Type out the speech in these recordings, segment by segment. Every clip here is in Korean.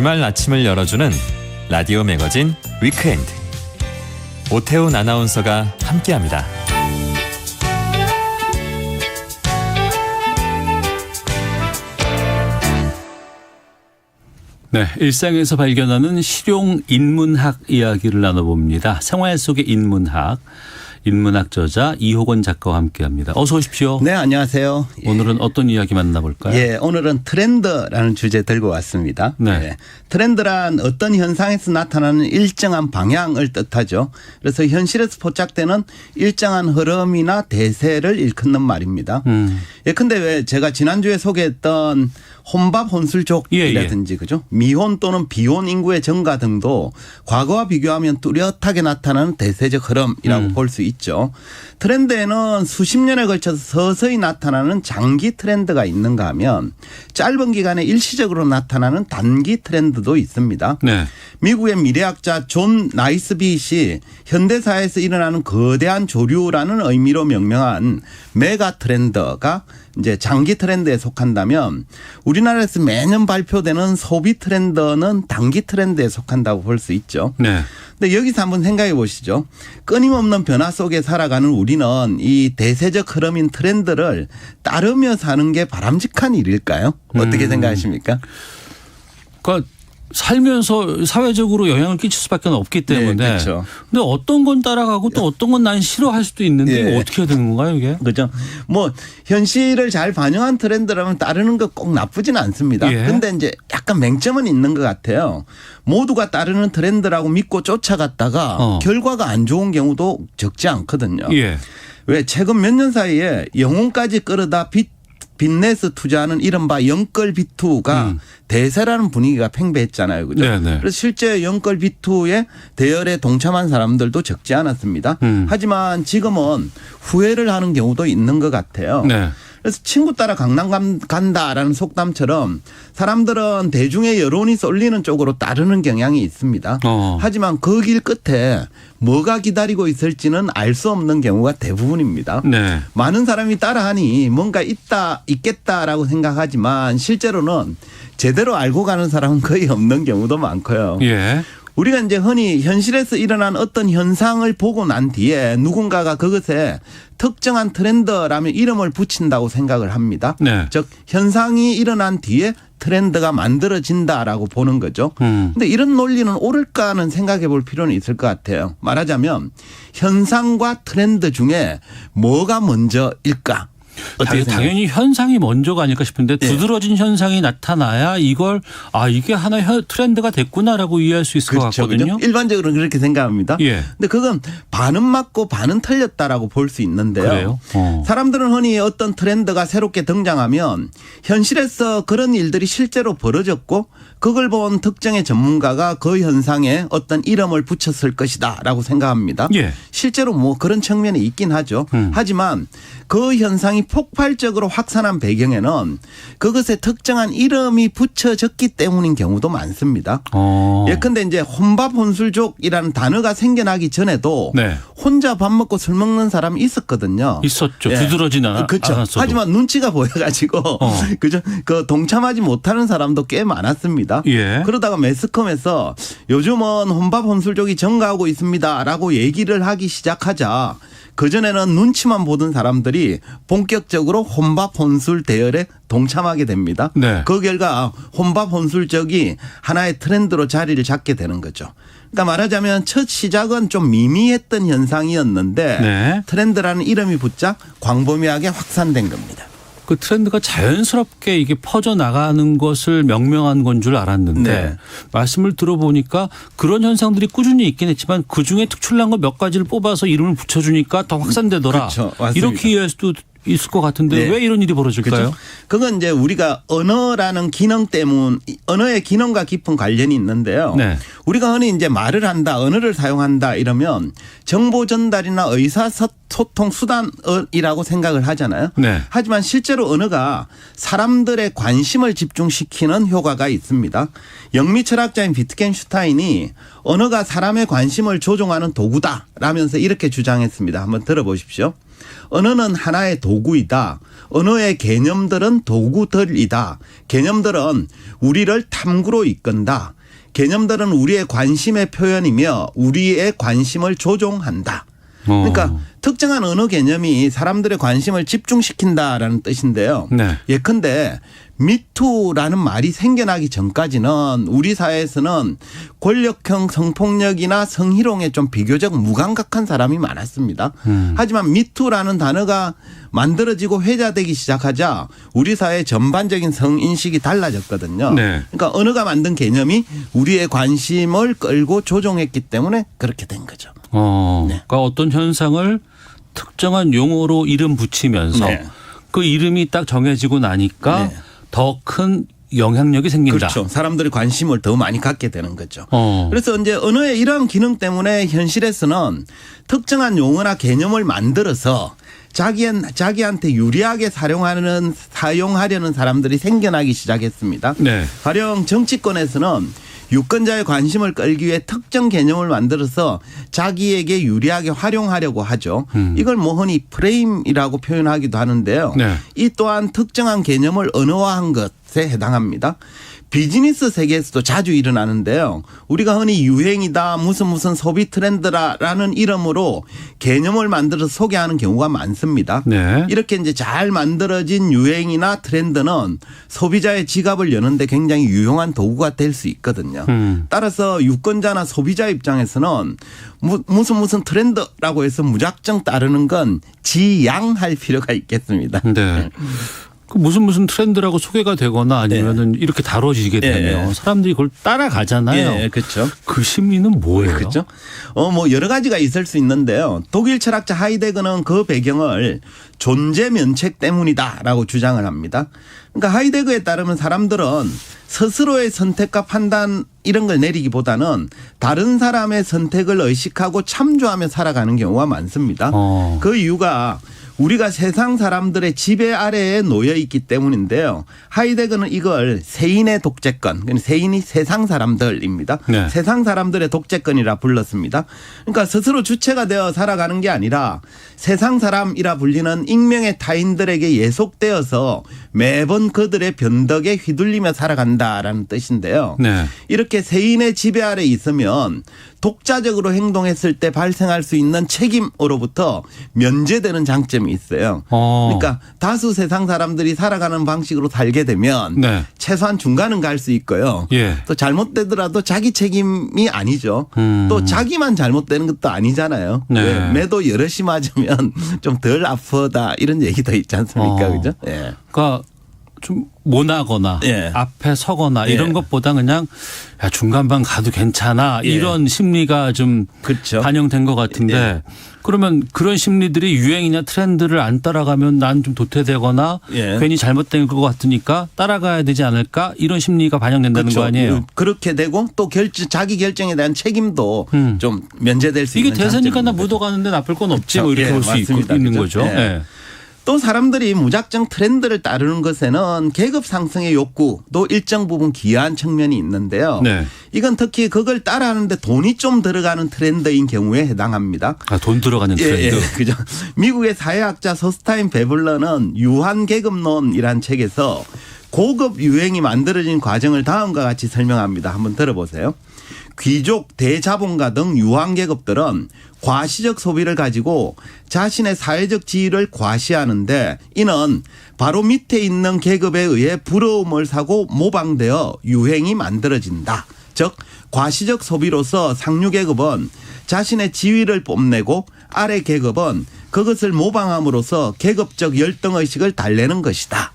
주말 아침을 열어주는 라디오 매거진 위크엔드. 오태훈 아나운서가 함께합니다. 네, 일상에서 발견하는 실용 인문학 이야기를 나눠봅니다. 생활 속의 인문학, 인문학 저자 이호건 작가와 함께합니다. 어서 오십시오. 네, 안녕하세요. 오늘은 어떤 이야기 만나볼까요? 예, 오늘은 트렌드라는 주제 들고 왔습니다. 네. 예, 트렌드란 어떤 현상에서 나타나는 일정한 방향을 뜻하죠. 그래서 현실에서 포착되는 일정한 흐름이나 대세를 일컫는 말입니다. 음. 예, 근데 왜 제가 지난주에 소개했던 혼밥 혼술족이라든지 그죠? 미혼 또는 비혼 인구의 증가 등도 과거와 비교하면 뚜렷하게 나타나는 대세적 흐름이라고 볼수 있죠. 트렌드에는 수십 년에 걸쳐서 서서히 나타나는 장기 트렌드가 있는가 하면 짧은 기간에 일시적으로 나타나는 단기 트렌드도 있습니다. 네. 미국의 미래학자 존 나이스빗이 현대사회에서 일어나는 거대한 조류라는 의미로 명명한 메가 트렌드가 이제 장기 트렌드에 속한다면 우리나라에서 매년 발표되는 소비 트렌드는 단기 트렌드에 속한다고 볼 수 있죠. 네. 근데 여기서 한번 생각해 보시죠. 끊임없는 변화 속에 살아가는 우리는 이 대세적 흐름인 트렌드를 따르며 사는 게 바람직한 일일까요? 어떻게 음. 생각하십니까? 그러니까 살면서 사회적으로 영향을 끼칠 수밖에 없기 때문에. 네, 그렇죠. 근데 어떤 건 따라가고 또 어떤 건 난 싫어할 수도 있는데 예. 이거 어떻게 해야 되는 건가요, 이게? 그죠. 뭐 현실을 잘 반영한 트렌드라면 따르는 거 꼭 나쁘지는 않습니다. 예. 근데 이제 약간 맹점은 있는 것 같아요. 모두가 따르는 트렌드라고 믿고 쫓아갔다가 어. 결과가 안 좋은 경우도 적지 않거든요. 예. 왜 최근 몇 년 사이에 영혼까지 끌어다 빚 빚내서 투자하는 이른바 영끌 비투가 음. 대세라는 분위기가 팽배했잖아요. 그죠? 네네. 그래서 실제 영끌 비투의 대열에 동참한 사람들도 적지 않았습니다. 음. 하지만 지금은 후회를 하는 경우도 있는 것 같아요. 네. 그래서 친구 따라 강남 간- 간다라는 속담처럼 사람들은 대중의 여론이 쏠리는 쪽으로 따르는 경향이 있습니다. 어. 하지만 그 길 끝에 뭐가 기다리고 있을지는 알 수 없는 경우가 대부분입니다. 네. 많은 사람이 따라하니 뭔가 있다 있겠다라고 생각하지만 실제로는 제대로 알고 가는 사람은 거의 없는 경우도 많고요. 예. 우리가 이제 흔히 현실에서 일어난 어떤 현상을 보고 난 뒤에 누군가가 그것에 특정한 트렌드라면 이름을 붙인다고 생각을 합니다. 네. 즉 현상이 일어난 뒤에 트렌드가 만들어진다라고 보는 거죠. 음. 근데 이런 논리는 옳을까는 생각해 볼 필요는 있을 것 같아요. 말하자면 현상과 트렌드 중에 뭐가 먼저일까? 어떻게 당연히, 현상이 먼저가 아닐까 싶은데 예. 두드러진 현상이 나타나야 이걸 아 이게 하나의 현- 트렌드가 됐구나라고 이해할 수 있을 것 같거든요. 그죠? 일반적으로 그렇게 생각합니다. 예. 근데 그건 반은 맞고 반은 틀렸다라고 볼 수 있는데요. 어. 사람들은 흔히 어떤 트렌드가 새롭게 등장하면 현실에서 그런 일들이 실제로 벌어졌고 그걸 본 특정의 전문가가 그 현상에 어떤 이름을 붙였을 것이다라고 생각합니다. 예. 실제로 뭐 그런 측면이 있긴 하죠. 음. 하지만 그 현상이 폭발적으로 확산한 배경에는 그것에 특정한 이름이 붙여졌기 때문인 경우도 많습니다. 어. 예컨대 이제 혼밥 혼술족이라는 단어가 생겨나기 전에도 네. 혼자 밥 먹고 술 먹는 사람이 있었거든요. 있었죠. 예. 두드러진 않아. 그렇죠. 않았어도. 하지만 눈치가 보여가지고 어. 그죠. 그 동참하지 못하는 사람도 꽤 많았습니다. 예. 그러다가 매스컴에서 요즘은 혼밥 혼술족이 증가하고 있습니다라고 얘기를 하기 시작하자. 그 전에는 눈치만 보던 사람들이 본격 적으로 혼밥 혼술 대열에 동참하게 됩니다. 네. 그 결과 혼밥 혼술적이 하나의 트렌드로 자리를 잡게 되는 거죠. 그러니까 말하자면 첫 시작은 좀 미미했던 현상이었는데 네. 트렌드라는 이름이 붙자 광범위하게 확산된 겁니다. 그 트렌드가 자연스럽게 이게 퍼져 나가는 것을 명명한 건 줄 알았는데 네. 말씀을 들어보니까 그런 현상들이 꾸준히 있긴 했지만 그 중에 특출난 거 몇 가지를 뽑아서 이름을 붙여주니까 더 확산되더라. 그렇죠. 이렇게 이해할 수도 있을 것 같은데 네. 왜 이런 일이 벌어질까요? 그렇죠. 그건 이제 우리가 언어라는 기능 때문 언어의 기능과 깊은 관련이 있는데요. 네. 우리가 흔히 이제 말을 한다, 언어를 사용한다 이러면 정보 전달이나 의사 소통 수단이라고 생각을 하잖아요. 네. 하지만 실제로 언어가 사람들의 관심을 집중시키는 효과가 있습니다. 영미 철학자인 비트겐슈타인이 언어가 사람의 관심을 조종하는 도구다라면서 이렇게 주장했습니다. 한번 들어보십시오. 언어는 하나의 도구이다. 언어의 개념들은 도구들이다. 개념들은 우리를 탐구로 이끈다. 개념들은 우리의 관심의 표현이며 우리의 관심을 조종한다. 그러니까 어. 특정한 언어 개념이 사람들의 관심을 집중시킨다라는 뜻인데요. 네. 예컨대 미투라는 말이 생겨나기 전까지는 우리 사회에서는 권력형 성폭력이나 성희롱에 좀 비교적 무감각한 사람이 많았습니다. 음. 하지만 미투라는 단어가 만들어지고 회자되기 시작하자 우리 사회 전반적인 성인식이 달라졌거든요. 네. 그러니까 언어가 만든 개념이 우리의 관심을 끌고 조종했기 때문에 그렇게 된 거죠. 어, 네. 그러니까 어떤 현상을 특정한 용어로 이름 붙이면서 네. 그 이름이 딱 정해지고 나니까 네. 더 큰 영향력이 생긴다. 그렇죠. 사람들이 관심을 더 많이 갖게 되는 거죠. 어. 그래서 이제 언어의 이러한 기능 때문에 현실에서는 특정한 용어나 개념을 만들어서 자기한, 자기한테 유리하게 사용하는, 사용하려는 사람들이 생겨나기 시작했습니다. 네. 가령 정치권에서는 유권자의 관심을 끌기 위해 특정 개념을 만들어서 자기에게 유리하게 활용하려고 하죠. 이걸 뭐 흔히 프레임이라고 표현하기도 하는데요. 네. 이 또한 특정한 개념을 언어화한 것에 해당합니다. 비즈니스 세계에서도 자주 일어나는데요. 우리가 흔히 유행이다, 무슨 무슨 소비 트렌드라라는 이름으로 개념을 만들어서 소개하는 경우가 많습니다. 네. 이렇게 이제 잘 만들어진 유행이나 트렌드는 소비자의 지갑을 여는데 굉장히 유용한 도구가 될 수 있거든요. 음. 따라서 유권자나 소비자 입장에서는 무, 무슨 무슨 트렌드라고 해서 무작정 따르는 건 지양할 필요가 있겠습니다. 네. 그 무슨 무슨 트렌드라고 소개가 되거나 아니면은 이렇게 다뤄지게 예, 되면 예. 사람들이 그걸 따라가잖아요. 예, 그렇죠. 그 심리는 뭐예요? 그렇죠. 어, 뭐 여러 가지가 있을 수 있는데요. 독일 철학자 하이데거는 그 배경을 존재 면책 때문이다라고 주장을 합니다. 그러니까 하이데거에 따르면 사람들은 스스로의 선택과 판단 이런 걸 내리기보다는 다른 사람의 선택을 의식하고 참조하며 살아가는 경우가 많습니다. 어. 그 이유가 우리가 세상 사람들의 지배 아래에 놓여 있기 때문인데요. 하이데거는 이걸 세인의 독재권, 그러니까 세인이 세상 사람들입니다. 네. 세상 사람들의 독재권이라 불렀습니다. 그러니까 스스로 주체가 되어 살아가는 게 아니라 세상 사람이라 불리는 익명의 타인들에게 예속되어서 매번 그들의 변덕에 휘둘리며 살아간다라는 뜻인데요. 네. 이렇게 세인의 지배 아래 있으면 독자적으로 행동했을 때 발생할 수 있는 책임으로부터 면제되는 장점이 있어요. 어. 그러니까 다수 세상 사람들이 살아가는 방식으로 살게 되면 네. 최소한 중간은 갈 수 있고요. 예. 또 잘못되더라도 자기 책임이 아니죠. 음. 또 자기만 잘못되는 것도 아니잖아요. 네. 왜? 매도 여럿이 맞으면 좀 덜 아프다 이런 얘기도 있지 않습니까? 어. 그죠? 예. 그러니까 좀 모나거나 예. 앞에 서거나 예. 이런 것보다 그냥 야 중간반 가도 괜찮아 예. 이런 심리가 좀 그렇죠. 반영된 것 같은데 예. 그러면 그런 심리들이 유행이냐 트렌드를 안 따라가면 난 좀 도태되거나 예. 괜히 잘못된 것 같으니까 따라가야 되지 않을까 이런 심리가 반영된다는 거 아니에요? 그렇게 되고 또 결정 자기 결정에 대한 책임도 음. 좀 면제될 수 이게 있는 대세니까 나 장점입니다. 묻어가는데 나쁠 건 없지 그렇죠. 뭐 이렇게 예, 볼 수. 있는 그죠? 거죠. 예. 예. 또 사람들이 무작정 트렌드를 따르는 것에는 계급 상승의 욕구도 일정 부분 기여한 측면이 있는데요. 네. 이건 특히 그걸 따라하는데 돈이 좀 들어가는 트렌드인 경우에 해당합니다. 아, 돈 들어가는 예, 트렌드. 예, 그죠. 미국의 사회학자 서스타인 베블러는 유한 계급론이란 책에서 고급 유행이 만들어진 과정을 다음과 같이 설명합니다. 한번 들어보세요. 귀족, 대자본가 등 유한 계급들은 과시적 소비를 가지고 자신의 사회적 지위를 과시하는데 이는 바로 밑에 있는 계급에 의해 부러움을 사고 모방되어 유행이 만들어진다. 즉 과시적 소비로서 상류 계급은 자신의 지위를 뽐내고 아래 계급은 그것을 모방함으로써 계급적 열등 의식을 달래는 것이다.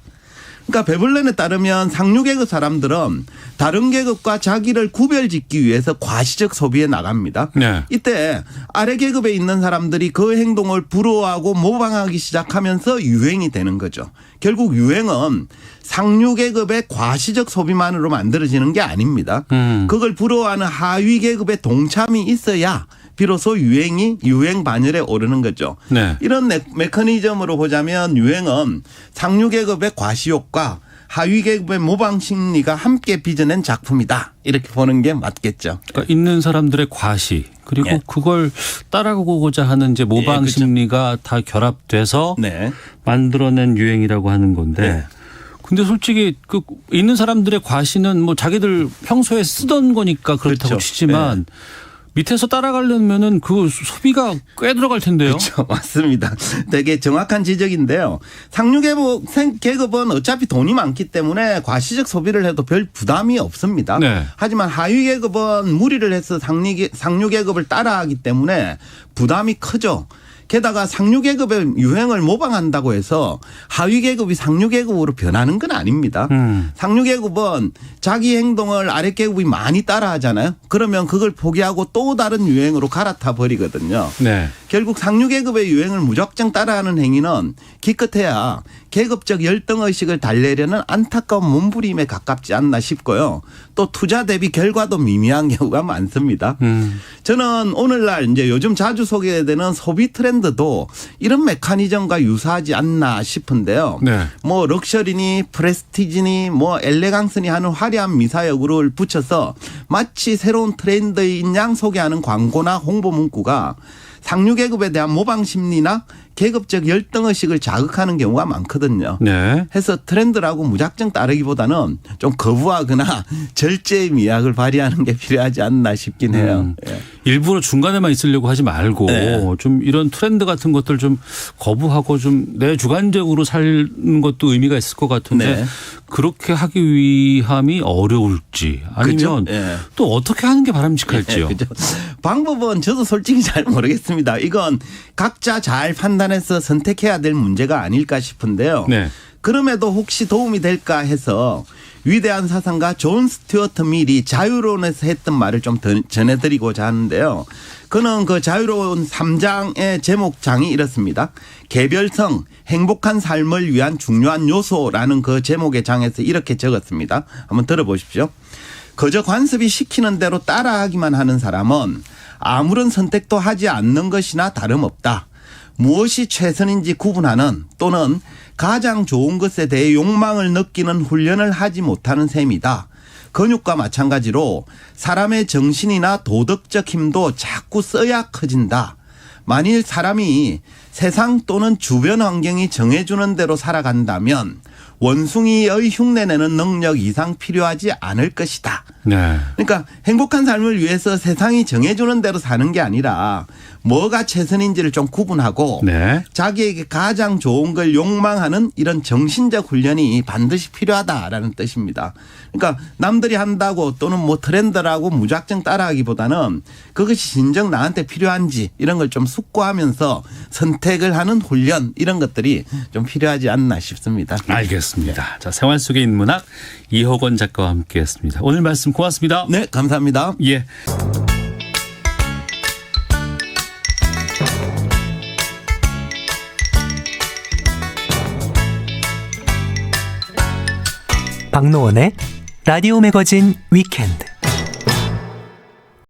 그러니까 베블렌에 따르면 상류 계급 사람들은 다른 계급과 자기를 구별짓기 위해서 과시적 소비에 나갑니다. 네. 이때 아래 계급에 있는 사람들이 그 행동을 부러워하고 모방하기 시작하면서 유행이 되는 거죠. 결국 유행은 상류 계급의 과시적 소비만으로 만들어지는 게 아닙니다. 음. 그걸 부러워하는 하위 계급의 동참이 있어야 비로소 유행이 유행 반열에 오르는 거죠. 네. 이런 네- 메커니즘으로 보자면 유행은 상류 계급의 과시욕과 하위 계급의 모방 심리가 함께 빚어낸 작품이다. 이렇게 보는 게 맞겠죠. 그러니까 있는 사람들의 과시 그리고 예. 그걸 따라가고자 하는 이제 모방 예. 심리가 다 결합돼서 네. 만들어낸 유행이라고 하는 건데. 네. 근데 솔직히 그 있는 사람들의 과시는 뭐 자기들 평소에 쓰던 거니까 그렇다고 그렇죠. 치지만 밑에서 따라가려면은 그 소비가 꽤 들어갈 텐데요. 그렇죠. 맞습니다. 되게 정확한 지적인데요. 상류 계급, 생- 계급은 어차피 돈이 많기 때문에 과시적 소비를 해도 별 부담이 없습니다. 네. 하지만 하위 계급은 무리를 해서 상류, 계- 상류 계급을 따라하기 때문에 부담이 크죠. 게다가 상류 계급의 유행을 모방한다고 해서 하위 계급이 상류 계급으로 변하는 건 아닙니다. 음. 상류 계급은 자기 행동을 아래 계급이 많이 따라하잖아요. 그러면 그걸 포기하고 또 다른 유행으로 갈아타 버리거든요. 네. 결국 상류 계급의 유행을 무작정 따라하는 행위는 기껏해야 계급적 열등 의식을 달래려는 안타까운 몸부림에 가깝지 않나 싶고요. 또 투자 대비 결과도 미미한 경우가 많습니다. 음. 저는 오늘날 이제 요즘 자주 소개되는 소비 트렌드도 이런 메커니즘과 유사하지 않나 싶은데요. 네. 뭐 럭셔리니 프레스티지니 뭐 엘레강스니 하는 화려한 미사역으로 붙여서 마치 새로운 트렌드인 양 소개하는 광고나 홍보 문구가 상류 계급에 대한 모방 심리나 계급적 열등 의식을 자극하는 경우가 많거든요. 네. 해서 트렌드라고 무작정 따르기보다는 좀 거부하거나 절제의 미학을 발휘하는 게 필요하지 않나 싶긴 해요. 음. 예. 일부러 중간에만 있으려고 하지 말고 네. 좀 이런 트렌드 같은 것들 좀 거부하고 좀 내 주관적으로 사는 것도 의미가 있을 것 같은데 네. 그렇게 하기 위함이 어려울지 아니면? 예. 또 어떻게 하는 게 바람직할지요. 네, 그죠. 방법은 저도 솔직히 잘 모르겠습니다. 이건 각자 잘 판단 해서 선택해야 될 문제가 아닐까 싶은데요. 네. 그럼에도 혹시 도움이 될까 해서 위대한 사상가 존 스튜어트 밀이 자유론에서 했던 말을 좀더 전해드리고자 하는데요. 그는 그 자유로운 3장의 제목장이 이렇습니다. 개별성, 행복한 삶을 위한 중요한 요소라는 그 제목의 장에서 이렇게 적었습니다. 한번 들어보십시오. 그저 관습이 시키는 대로 따라하기만 하는 사람은 아무런 선택도 하지 않는 것이나 다름없다. 무엇이 최선인지 구분하는 또는 가장 좋은 것에 대해 욕망을 느끼는 훈련을 하지 못하는 셈이다. 근육과 마찬가지로 사람의 정신이나 도덕적 힘도 자꾸 써야 커진다. 만일 사람이 세상 또는 주변 환경이 정해주는 대로 살아간다면 원숭이의 흉내내는 능력 이상 필요하지 않을 것이다. 네. 그러니까 행복한 삶을 위해서 세상이 정해주는 대로 사는 게 아니라 뭐가 최선인지를 좀 구분하고 네. 자기에게 가장 좋은 걸 욕망하는 이런 정신적 훈련이 반드시 필요하다라는 뜻입니다. 그러니까 남들이 한다고 또는 뭐 트렌드라고 무작정 따라하기보다는 그것이 진정 나한테 필요한지 이런 걸 좀 숙고하면서 선택을 하는 훈련 이런 것들이 좀 필요하지 않나 싶습니다. 알겠습니다. 자, 생활 속의 인문학 이호건 작가와 함께했습니다. 오늘 말씀 고맙습니다. 네, 감사합니다. 예. 박노원의 라디오 매거진 위켄드